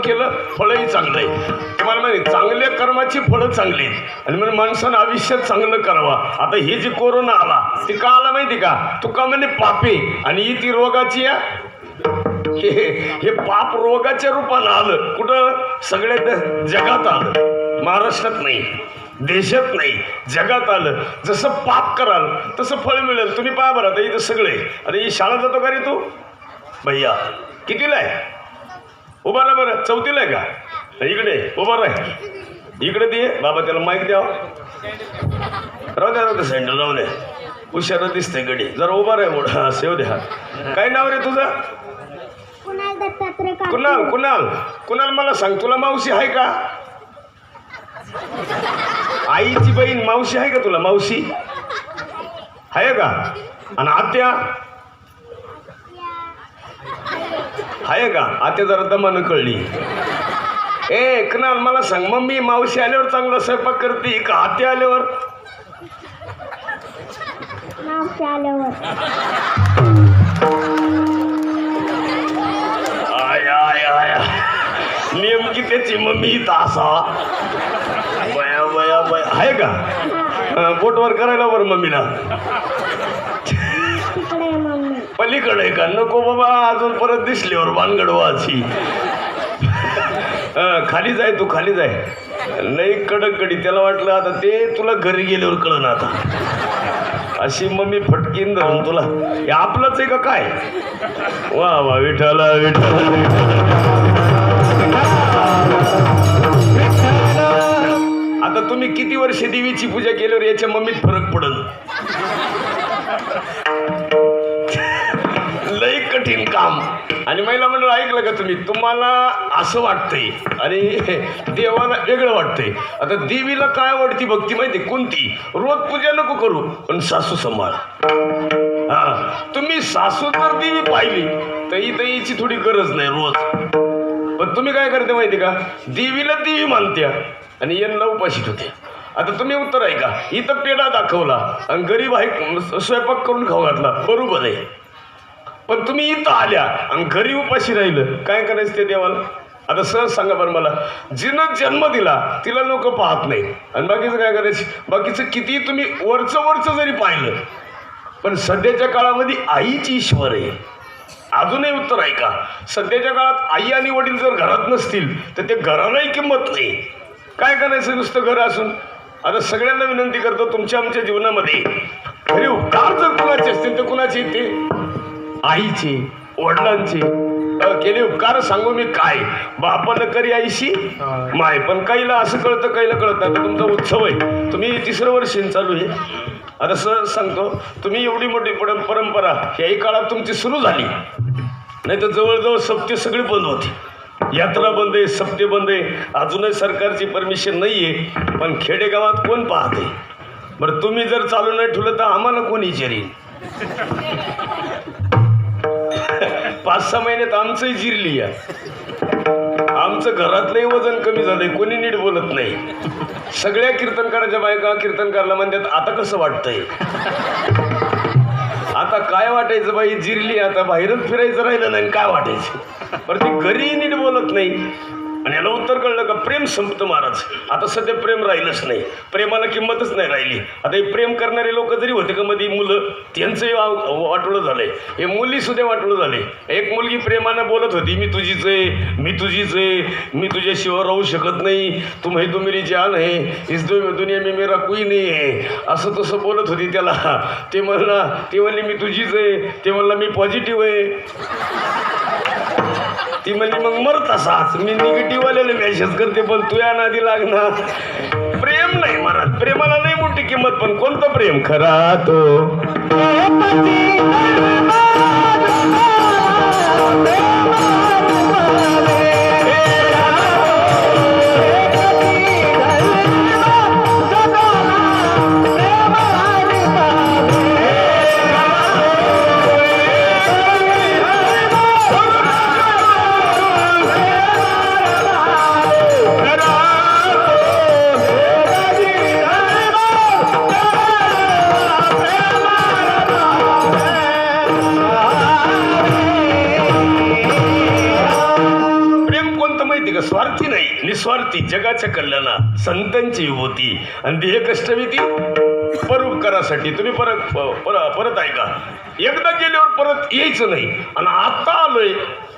केलं फळही चांगलं आहे. तुम्हाला माहिती चांगल्या कर्माची फळं चांगली आणि म्हणजे माणसानं आयुष्यात चांगलं करावा. आता हे जे कोरोना आला ते का आला माहिती का? तुका म्हणे पापे आणि ही ती रोगाची या? हे हे पाप रोगाच्या रूपानं आलं. कुठं? सगळ्या जगात आलं. महाराष्ट्रात नाही देशात नाही जगात आलं. जसं पाप कराल तसं फळ मिळेल. तुम्ही पहा बरं आता इथं सगळे. आता ही शाळा जातो का रे तू? भैया कितीला आहे? उभा राहा बरं. चौथीला आहे का? इकडे उभा राह. इकडे दे. बाबा त्याला माईक द्यावा राहू द्या राहू द्या. सँडल राहू द्या हुशार दिसते गडी. जरा उभा राह मोठा सेव द्या काय नाव रे तुझं? कुणाल दत्तात्रय काळे. कुणाल कुणाल? कुणाल मला सांग तुला मावशी आहे का? आईची बहीण मावशी आहे का तुला मावशी? आहे का? आणि आत्या? आहे का? आत्या जरा दमानं कळली. ए कुणाल मला सांग मम्मी मावशी आल्यावर चांगला स्वयंपाक करते का आत्या आल्यावर? मावशी आल्यावर. आय आय आय. नेमकी त्याची मम्मी असा. बया बया बया आहे का? बोटवर करायला बरं मम्मीला. पलीकडे आहे का? नको बाबा अजून परत दिसल्यावर भानगड वाची. खाली जाय तू खाली जाय. लई कडक कडी त्याला वाटलं आता ते तुला घरी गेल्यावर कळण आता. अशी मम्मी फटकीन धरून तुला. हे आपलंच आहे का काय? वा वा विठाला विठाला आता तुम्ही किती वर्ष देवीची पूजा केल्यावर याच्या मम्मीत फरक पडल? आणि महिला मंडळ ऐकलं का तुम्ही? तुम्हाला असं वाटतंय. आणि देवाला वेगळं वाटतंय. आता देवीला काय आवडती भक्ती माहिती कोणती? रोज पूजा नको करू पण सासू सांभाळ. हा. तुम्ही सासू जर देवी पाहिली. तर इथं थोडी गरज नाही रोज. पण तुम्ही काय करते माहिती का? देवीला देवी मानत्या. आणि यांना उपाशी होते आता तुम्ही उत्तर ऐका. इथं पेढा दाखवला. आणि गरीब आहे स्वयंपाक करून खाऊ घातला. बरोबर आहे. पण तुम्ही इथं आल्या आणि घरी उपाशी राहिलं. काय करायचं ते देवाला? आता सहज सांगा बरं मला. जिनं जन्म दिला तिला लोक पाहत नाही आणि बाकीचं काय करायचं? बाकीचं किती तुम्ही वरचं वरचं जरी पाहिलं पण सध्याच्या काळामध्ये आईची ईश्वर आहे. अजूनही उत्तर आहे का? सध्याच्या काळात आई आणि वडील जर घरात नसतील तर ते घरालाही किंमत नाही. काय करायचं नुसतं घर असून? आता सगळ्यांना विनंती करतो तुमच्या आमच्या जीवनामध्ये. खरे उपकार जर कुणाचे असतील तर कुणाचे ते आईचे वडिलांचे. केले उपकार सांगू मी काय? बापानं करी आईशी? माय पण काहीला असं कळतं काहीला कळत. नाही आता तुमचा उत्सव आहे. तुम्ही तिसरं वर्ष चालू आहे. आता सहज सांगतो तुम्ही एवढी मोठी परं- परंपरा याही काळात तुमची सुरू झाली. नाही तर जवळजवळ सप्ते सगळी बंद होती. यात्रा बंद आहे सप्ते बंद आहे. अजूनही सरकारची परमिशन नाही आहे पण खेडेगावात कोण पाहते? बरं तुम्ही जर चालू नाही ठेवलं तर आम्हाला कोण विचारेल पाच सहा महिन्यात आमचंही जिरली या. आमचं घरातलंही वजन कमी झालंय कोणी नीट बोलत नाही. सगळ्या कीर्तनकाराच्या बायका कीर्तनकारला म्हणतात आता कसं वाटतंय? आता काय वाटायचं बाई? जिरली आता बाहेरच फिरायचं राहिलं नाही काय वाटायचं? पर ती घरी नीट बोलत नाही. आणि याला उत्तर कळलं का प्रेम संपतं महाराज. आता सध्या प्रेम राहिलंच नाही. प्रेमाला किंमतच नाही राहिली. आता हे प्रेम करणारे लोक जरी होते का मध्ये मुलं त्यांचंही वाटोळं झालंय. हे मुली सुद्धा वाटोळं झाले. एक मुलगी प्रेमानं बोलत होती मी तुझीच आहे मी तुझीच आहे मी तुझ्याशिवाय राहू शकत नाही. तुम हे तो मेरी जान आहे. इस दुनिया में मेरा कोई नाही आहे असं तसं बोलत होती त्याला. ते म्हणला ते म्हणले मी तुझीच आहे. ते म्हणला मी पॉझिटिव्ह आहे. ती म्हणली मग मर तसाच मी निगेटिव्ह आलेले मेसेज करते पण तू या नादी लागणार. प्रेम नाही मरत. प्रेमाला नाही मोठी किंमत पण कोणतं प्रेम? खरा तो. संतांची होती आणि देह ती परोपकारासाठी तुम्ही परत पर- परत ऐका. एकदा गेल्यावर परत यायचं नाही. आणि आता आलोय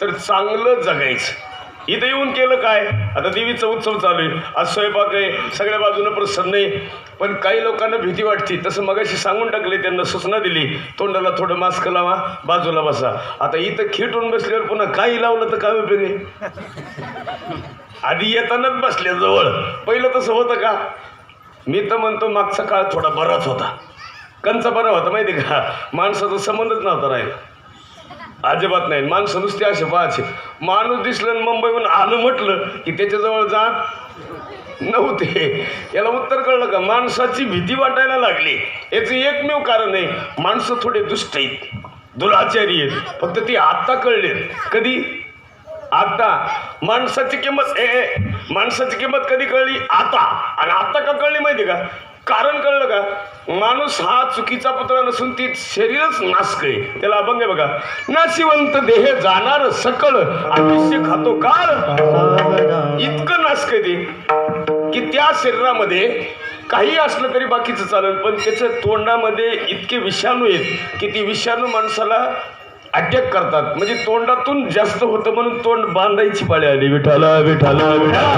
तर चांगलं जगायचं. इथं येऊन केलं काय? आता देवीचा उत्सव चालू आहे. आज स्वयंपाक आहे सगळ्या बाजूनं प्रसन्न आहे. पण काही लोकांना भीती वाटते. तसं मगाशी सांगून टाकले त्यांना सूचना दिली. तोंडाला थोडं मास्क लावा बाजूला बसा. आता इथं खेटून बसल्यावर पुन्हा काही लावलं तर काय उपयोग आहे? आधी येतानाच बसल्या जवळ. पहिलं तसं होतं का? मी तर म्हणतो मागचा काळ थोडा बराच होता. कंचा बरा होता माहिती आहे का? माणसाचा संबंधच नव्हता राहील. अजिबात नाही. माणसं नुसते असे पाहायचे. माणूस दिसलं आणि मुंबईहून आलं म्हटलं की त्याच्याजवळ जा. नव्हते. याला उत्तर कळलं का? माणसाची भीती वाटायला लागली. याचं एकमेव कारण आहे माणसं थोडे दुष्ट आहेत. दुराचारी आहेत. फक्त ती आत्ता कळलेत. कधी? आता माणसाची किंमत ए ए, माणसाची किंमत कधी कळली? आता. आणि आता का कळली माहिती का? कारण कळलं का? माणूस हा चुकीचा पुतळा नसून ती शरीरच नासक आहे. त्याला अभंग आहे बघा. नाशिवंत देह जाणार सकळ आयुष्य खातो काळ. इतकं नासक आहे ते की त्या शरीरामध्ये काही असलं तरी बाकीचं चालेल पण त्याच्या तोंडामध्ये इतके विषाणू आहेत की ती विषाणू माणसाला अटॅक करतात. म्हणजे तोंडातून जास्त होतं म्हणून तोंड बांधायची पाळी आली. विठाला विठाला विठाला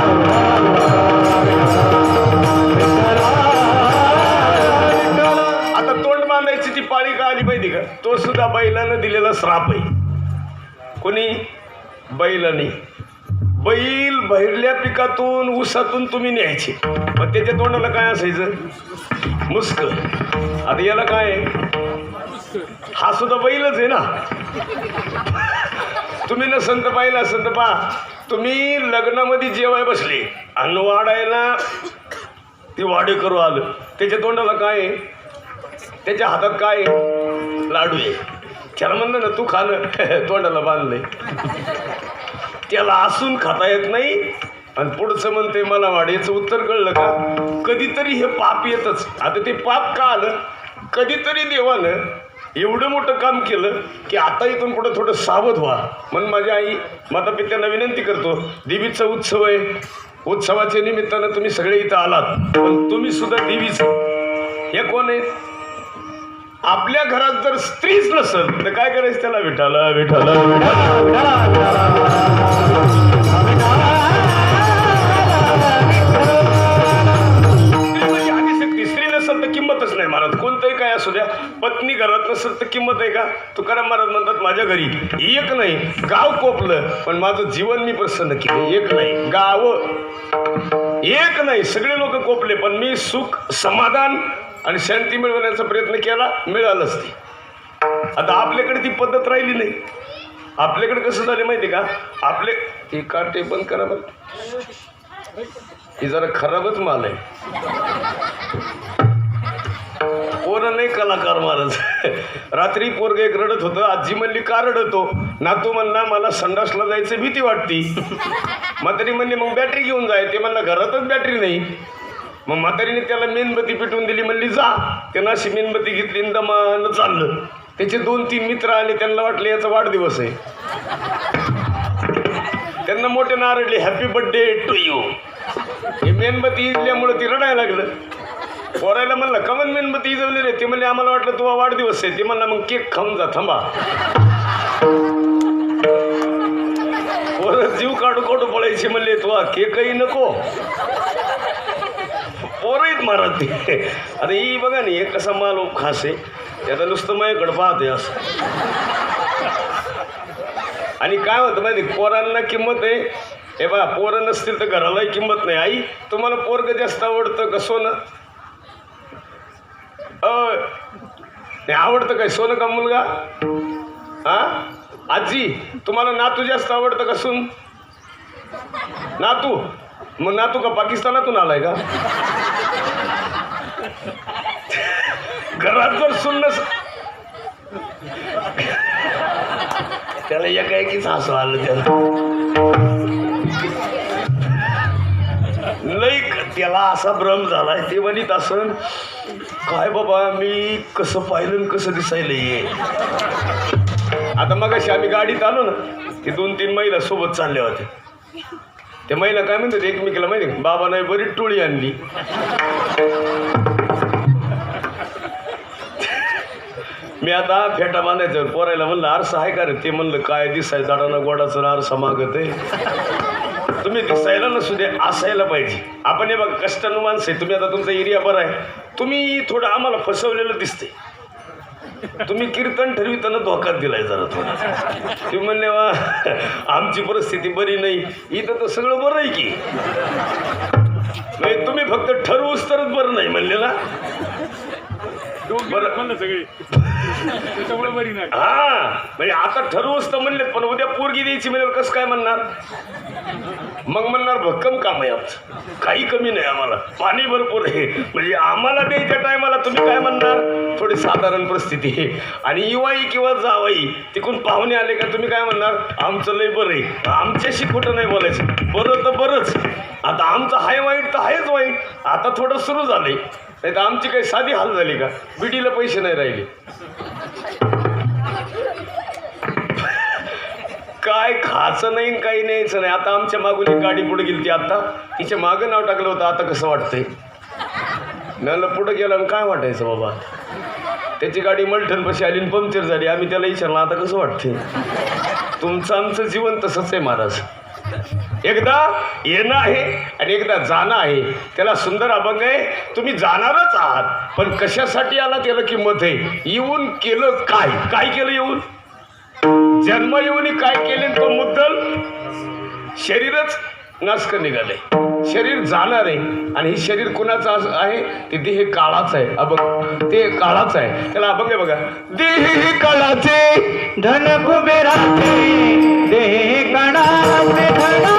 तो सुद्धा बैलानं दिलेला श्राप आहे. कोणी? बैलाने. बैल बहिरल्या पिकातून ऊसातून तुम्ही न्यायचे. मग त्याच्या तोंडाला काय असायचं? मुस्क. आता याला काय? आहे? हा सुद्धा बैलच आहे ना? तुम्ही न संत पाहिला संत पहा. तुम्ही लग्नामध्ये जेवाय बसले. अन्न वाढायला ते वाडे करू आलं. त्याच्या तोंडाला काय आहे? त्याच्या हातात काय आहे? लाडू आहे. त्याला म्हणलं ना तू खाणं तोंडाला बांधलंय. त्याला असून खाता येत नाही. आणि पुढचं म्हणते मला वाढ याचं उत्तर कळलं का? कधीतरी हे पाप येतच. आता ते पाप का आलं? कधीतरी देवानं एवढं मोठं काम केलं की आता इथून पुढं थोडं सावध व्हा. म्हणून माझी आई माता पित्यांना विनंती करतो देवीचा उत्सव आहे. उत्सवाच्या निमित्तानं तुम्ही सगळे इथं आलात. पण तुम्ही सुद्धा देवीच. हे कोण आहेत? आपल्या घरात जर स्त्रीच नसेल तर काय करायचं त्याला? विठाला विठाला विठाला स्त्री म्हणजे स्त्री नसेल तर किंमतच नाही महाराज. कोणतंही काय असू द्या. पत्नी घरात नसेल तर किंमत आहे का? तुकाराम महाराज म्हणतात माझ्या घरी एक नाही गाव कोपलं पण माझं जीवन मी प्रसन्न केलं. एक नाही गाव. एक नाही सगळे लोक कोपले पण मी सुख समाधान आणि शांती मिळवण्याचा प्रयत्न केला मिळालंच ते. आता आपल्याकडे ती पद्धत राहिली नाही. आपल्याकडे कसं झालं माहिती का? आपले हे काटे बंद करा बरं. ही जरा खराबच माल आहे. कोण नाही कलाकार महाराज. रात्री पोरग एक रडत होतं आजी म्हणली का रडतो? नातू म्हणला मला संडासला जायचं भीती वाटती. म्हातारी म्हणली मग बॅटरी घेऊन जाय ते म्हणलं घरातच बॅटरी नाही. मग म्हातारीने त्याला मेणबत्ती पेटवून दिली म्हणली जा. त्यानं अशी मेणबत्ती घेतली आणि दमानं चाललं. त्याचे दोन तीन मित्र आले त्यांना वाटले याचा वाढदिवस आहे. त्यांना मोठे नारडले हॅपी बर्थडे टू यू हे मेणबत्ती इजल्यामुळे ती रडायला लागलं. पोरायला म्हणलं कमन मेणबत्ती इजवली रे ते म्हणले आम्हाला वाटलं तुझा वाढदिवस आहे. ते म्हणला मग केक खाऊन जा थांबा. पोरं जीव काढू काढू पळायचे म्हणले तुला केकही नको. पोरं महाराज ते आता ही बघा नाही कसा माल खास आहे त्याचा नुसतं माझ्याकडे पाहते असं. आणि काय होतं माहिती पोरांना किंमत आहे. हे बा पोरं नसतील तर घरालाही किंमत नाही. आई तुम्हाला पोरग जास्त आवडतं का सोनं? अ नाही आवडतं काय? सोनं का मुलगा? हा? आजी तुम्हाला नातू जास्त आवडतं का सून? नातू? मग नातू का पाकिस्तानातून आलाय का? घरात जर सून त्याला त्याला एकाएकीच हसू आलं त्याला. लई त्याला असा भ्रम झालाय ते म्हणित असं काय बाबा मी कसं पाहिलं कसं दिसायला ये आता मग आम्ही गाडीत आलो ना ते दोन तीन महिला सोबत चालल्या होत्या. त्या महिला काय म्हणतात एकमेकीला माहिती बाबा नाही बरी टोळी आणली. मी आता फेटा बांधायचं पोरायला म्हणलं आरसा आहे का रे ते म्हणलं काय दिसाय झाडानं गोडाचं आरसा मागत आहे. तुम्ही दिसायला नसू दे असायला पाहिजे. आपण हे बघा कष्टानं माणसं आहे. तुम्ही आता तुमचा एरिया बरा आहे. तुम्ही थोडं आम्हाला फसवलेलं दिसते तुम्ही कीर्तन ठरविताना धोका दिलाय जरा थोडा. ते म्हणले वा आमची परिस्थिती बरी नाही. इथं तर सगळं बरं आहे की. नाही तुम्ही फक्त ठरवूच तरच बरं नाही म्हणले ना. बरं. म्हणलं सगळे. त्याच्यामुळे बरी नाही. हा म्हणजे आता ठरवूच तर म्हणलेत पण उद्या पोरगी द्यायची म्हणजे कसं काय म्हणणार? मग म्हणणार भक्कम काम आहे आमचं. काही कमी नाही आम्हाला. पाणी भरपूर आहे. म्हणजे आम्हाला द्यायच्या टायमाला तुम्ही काय म्हणणार? थोडी साधारण परिस्थिती आहे. आणि युवाई किंवा जावाई तिकडून पाहुणे आले का तुम्ही काय म्हणणार? आमचं लय बरं आहे. आमच्याशी खोटं नाही बोलायचं. बरं तर बरंच. आता आमचं हाय वाईट तर आहेच वाईट. आता थोडं सुरू झालंय. नाही तर आमची काही साधी हाल झाली का? बिडीला पैसे नाही राहिले. काय खायचं नाही आणि काही न्यायचं नाही. आता आमच्या मागून एक गाडी पुढे गेली ती आता. तिच्या मागं नाव टाकलं होतं. आता कसं वाटतंय? मला पुढं गेलं आणि काय वाटायचं बाबा? त्याची गाडी मलठण पशी आली आणि पंक्चर झाली. आम्ही त्याला विचारलं आता कसं वाटतंय? तुमचं आमचं जीवन तसंच आहे महाराज. एकदा येणं आहे आणि एकदा जाणं आहे. त्याला सुंदर अभंग आहे. तुम्ही जाणारच आहात. पण कशासाठी आला त्याला किंमत आहे? येऊन केलं काय? काय केलं येऊन? जन्म येऊन काय केले तो मुद्दल? शरीरच नासक निघाले शरीर जाणार आहे. आणि हे शरीर कुणाचं असं आहे? ते देह काळाच आहे. अभंग ते काळाचं आहे. त्याला अभंग आहे बघा. देह काळाचे धन कुबेराचे देह गणाचे धन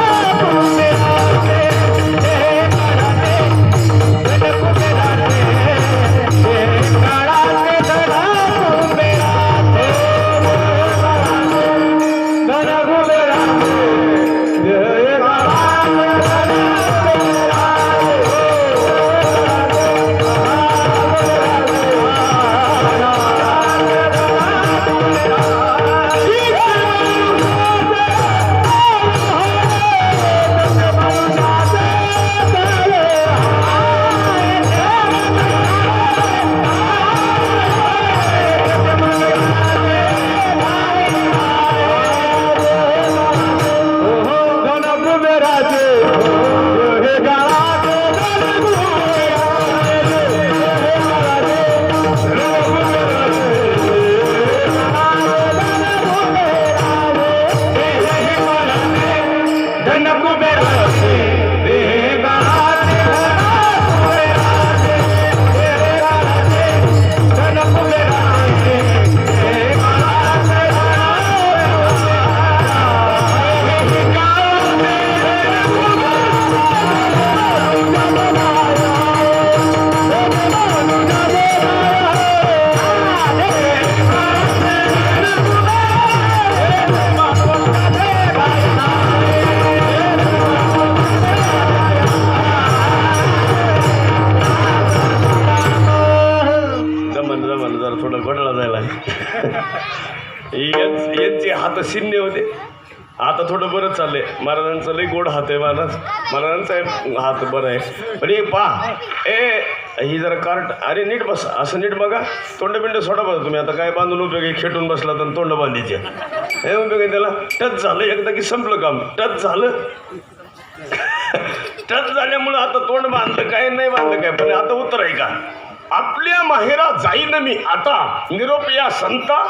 यांचे हात शिन्य होते. आता थोडं बरं चाललंय. महाराजांचं लई गोड हात आहे महाराज. महाराजांचा हात बरं आहे. पण हे पा ए ही जरा कार्ट अरे नीट बस. असं नीट बघा. तोंड बिंड सोडा बघा तुम्ही. आता काय बांधून उपयोग आहे? खेटून बसला तर तोंड बांधायचे. हे उपयोग आहे त्याला. टच झालं. एकदा की संपलं काम. टच झालं. टच झाल्यामुळं आता तोंड बांधलं काय नाही बांधलं काय? पण आता उत्तर आहे का? आपल्या माहेरा जाईन मी. आता निरोप या संता